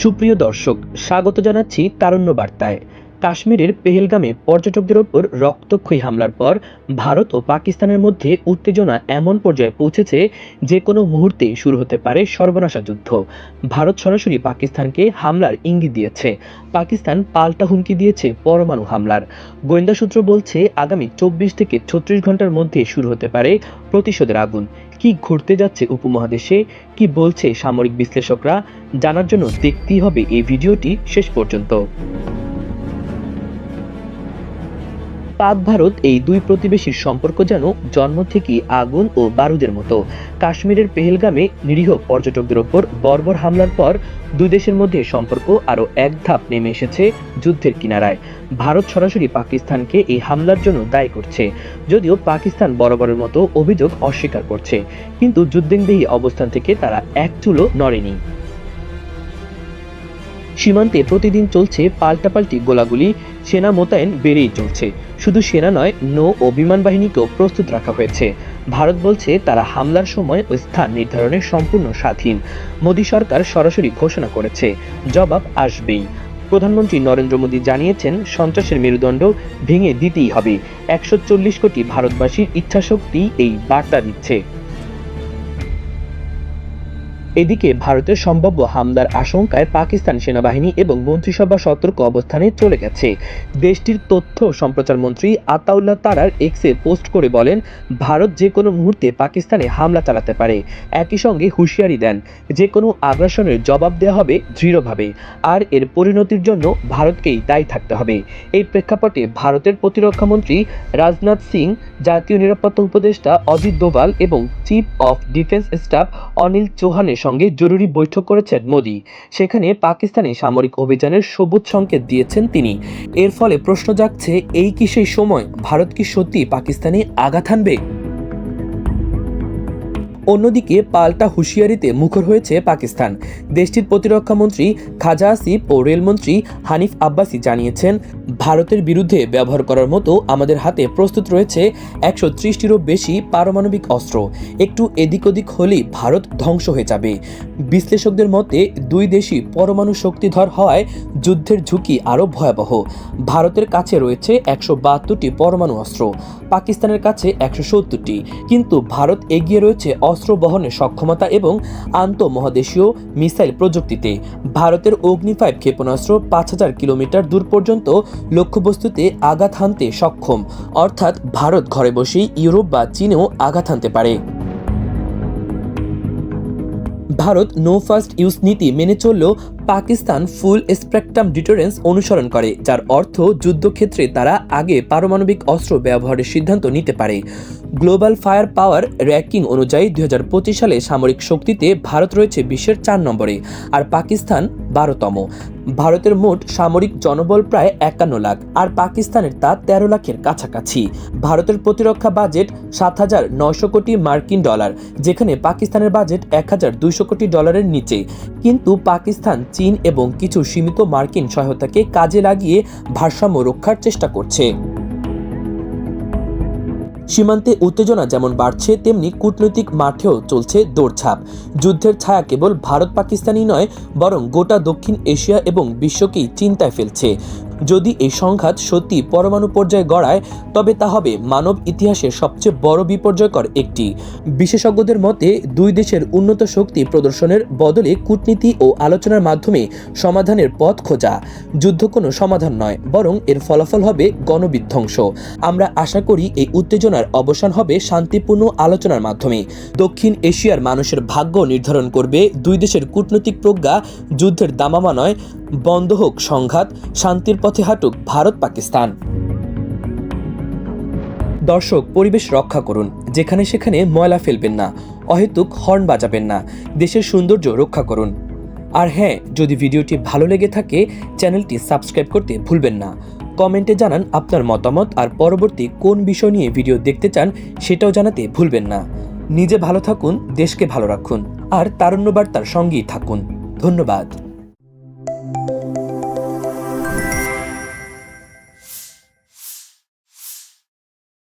সুপ্রিয় দর্শক স্বাগত জানাচ্ছি তারুণ্য বার্তায়। কাশ্মীরের পেহেলগামে পর্যটকদের ওপর রক্তক্ষয়ী হামলার পর ভারত ও পাকিস্তানের মধ্যে উত্তেজনা এমন পর্যায়ে পৌঁছেছে যে কোনো মুহূর্তে শুরু হতে পারে সর্বনাশা যুদ্ধ। ভারত সরাসরি পাকিস্তানকে হামলার ইঙ্গিত দিয়েছে। পাকিস্তান পাল্টা হুমকি দিয়েছে পরমাণু হামলার। গোয়েন্দা সূত্র বলছে, আগামী চব্বিশ থেকে ছত্রিশ ঘণ্টার মধ্যে শুরু হতে পারে প্রতিশোধের আগুন। কি ঘটতে যাচ্ছে উপমহাদেশে? কি বলছে সামরিক বিশ্লেষকরা? জানার জন্য দেখতেই হবে এই ভিডিওটি শেষ পর্যন্ত। পাক ভারত এই দুই প্রতিবেশীর সম্পর্ক যেন জন্ম থেকেই আগুন ও বারুদের মতো। কাশ্মীরের পেহেলগামে নিরীহ পর্যটকদের ওপর বর্বর হামলার পর দুই দেশের মধ্যে সম্পর্ক আরও এক ধাপ নেমে এসেছে যুদ্ধের কিনারায়। ভারত সরাসরি পাকিস্তানকে এই হামলার জন্য দায়ী করছে। যদিও পাকিস্তান বরাবরের মতো অভিযোগ অস্বীকার করছে, কিন্তু যুদ্ধেন্দেহী অবস্থান থেকে তারা এক চুলো নড়েনি। সীমান্তে প্রতিদিন চলছে পাল্টাপাল্টি গোলাগুলি। সেনা মোতায়েন বেড়েই চলছে। শুধু সেনা নয়, নৌ ও বিমান বাহিনীকেও প্রস্তুত রাখা হয়েছে। ভারত বলছে তারা হামলার সময় ও স্থান নির্ধারণে সম্পূর্ণ স্বাধীন। মোদী সরকার সরাসরি ঘোষণা করেছে। জবাব আসবেই। প্রধানমন্ত্রী নরেন্দ্র মোদী জানিয়েছেন, সন্ত্রাসের মেরুদণ্ড ভেঙে দিতেই হবে। একশো চল্লিশ কোটি ভারতবাসীর ইচ্ছাশক্তি এই বার্তা দিচ্ছে। এদিকে ভারতের সম্ভাব্য হামলার আশঙ্কায় পাকিস্তান সেনাবাহিনী এবং মন্ত্রিসভা সতর্ক অবস্থানে চলে গেছে। দেশটির তথ্য সম্প্রচার মন্ত্রী আতাউল্লাহ তারার এক্সে পোস্ট করে বলেন, ভারত যে কোনো মুহূর্তে পাকিস্তানে হামলা চালাতে পারে। একই সঙ্গে হুঁশিয়ারি দেন যে কোনো আগ্রাসনের জবাব দেওয়া হবে দৃঢ়ভাবে। আর এর পরিণতির জন্য ভারতকেই দায়ী থাকতে হবে। এই প্রেক্ষাপটে ভারতের প্রতিরক্ষামন্ত্রী রাজনাথ সিং, জাতীয় নিরাপত্তা উপদেষ্টা অজিত দোভাল এবং chief of defence staff Anil চৌহানের সঙ্গে জরুরি বৈঠক করেছেন মোদী। সেখানে পাকিস্তানে সামরিক অভিযানের সবুজ সংকেত দিয়েছেন তিনি। এর ফলে প্রশ্ন জাগছে, এই কি সেই সময়? ভারত কি সত্যি পাকিস্তানে আঘাত হানবে? অন্যদিকে পাল্টা হুঁশিয়ারিতে মুখর হয়েছে পাকিস্তান। দেশটির প্রতিরক্ষা মন্ত্রী খাজা আসিফ ও রেলমন্ত্রী হানিফ আব্বাসি জানিয়েছেন, ভারতের বিরুদ্ধে ব্যবহার করার মতো আমাদের হাতে প্রস্তুত রয়েছে একশো ত্রিশটিরও বেশি পারমাণবিক অস্ত্র। একটু এদিক ওদিক হলেই ভারত ধ্বংস হয়ে যাবে। বিশ্লেষকদের মতে, দুই দেশই পরমাণু শক্তিধর হওয়ায় যুদ্ধের ঝুঁকি আরও ভয়াবহ। ভারতের কাছে রয়েছে একশো বাহাত্তরটি পরমাণু অস্ত্র, পাকিস্তানের কাছে একশো সত্তরটি। কিন্তু ভারত এগিয়ে রয়েছে অস্ত্র বহনের সক্ষমতা এবং আন্তঃমহাদেশীয় মিসাইল প্রযুক্তিতে। ভারতের অগ্নি ফাইভ ক্ষেপণাস্ত্র পাঁচ হাজার কিলোমিটার দূর পর্যন্ত লক্ষ্যবস্তুতে আঘাত হানতে সক্ষম। অর্থাৎ ভারত ঘরে বসেই ইউরোপ বা চীনেও আঘাত হানতে পারে। ভারত নো ফার্স্ট ইউজ নীতি মেনে চললেও পাকিস্তান ফুল স্পেকট্রাম ডিটারেন্স অনুসরণ করে, যার অর্থ যুদ্ধক্ষেত্রে তারা আগে পারমাণবিক অস্ত্র ব্যবহারের সিদ্ধান্ত নিতে পারে। গ্লোবাল ফায়ার পাওয়ার র্যাঙ্কিং অনুযায়ী দুই হাজার পঁচিশ সালে সামরিক শক্তিতে ভারত রয়েছে বিশ্বের চার নম্বরে, আর পাকিস্তান বারোতম। ভারতের মোট সামরিক জনবল প্রায় একান্ন লাখ, আর পাকিস্তানের তা তেরো লাখের কাছাকাছি। ভারতের প্রতিরক্ষা বাজেট সাত হাজার নয়শো কোটি মার্কিন ডলার, যেখানে পাকিস্তানের বাজেট এক হাজার দুইশো কোটি ডলারের নিচে। কিন্তু পাকিস্তান চীন এবং কিছু সীমিত মার্কিন সহায়তাকে কাজে লাগিয়ে ভারসাম্য রক্ষার চেষ্টা করছে। সীমান্তে উত্তেজনা যেমন বাড়ছে, তেমনি কূটনৈতিক মাঠেও চলছে দৌড়ছাপ যুদ্ধের ছায়া কেবল ভারত পাকিস্তানই নয়, বরং গোটা দক্ষিণ এশিয়া এবং বিশ্বকেই চিন্তায় ফেলছে। যদি এই সংঘাত সত্যি পরমাণু পর্যায়ে গড়ায়, তবে তা হবে মানব ইতিহাসের সবচেয়ে বড় বিপর্যয়কর একটি। বিশেষজ্ঞদের মতে, দুই দেশের উন্নত শক্তি প্রদর্শনের বদলে কূটনীতি ও আলোচনার মাধ্যমে সমাধানের পথ খোঁজা যুদ্ধ কোনো সমাধান নয়, বরং এর ফলাফল হবে গণবিধ্বংস। আমরা আশা করি এই উত্তেজনার অবসান হবে শান্তিপূর্ণ আলোচনার মাধ্যমে। দক্ষিণ এশিয়ার মানুষের ভাগ্য নির্ধারণ করবে দুই দেশের কূটনৈতিক প্রজ্ঞা যুদ্ধের দামামা নয় বন্ধ হোক সংঘাত, শান্তির পথে হাঁটুক ভারত পাকিস্তান। দর্শক, পরিবেশ রক্ষা করুন। যেখানে সেখানে ময়লা ফেলবেন না, অহেতুক হর্ন বাজাবেন না, দেশের সৌন্দর্য রক্ষা করুন। আর হ্যাঁ যদি ভিডিওটি ভালো লেগে থাকে, চ্যানেলটি সাবস্ক্রাইব করতে ভুলবেন না। কমেন্টে জানান আপনার মতামত আর পরবর্তী কোন বিষয় নিয়ে ভিডিও দেখতে চান, সেটাও জানাতে ভুলবেন না। নিজে ভালো থাকুন, দেশকে ভালো রাখুন। আর তারুণ্য বার্তার সঙ্গেই থাকুন। ধন্যবাদ।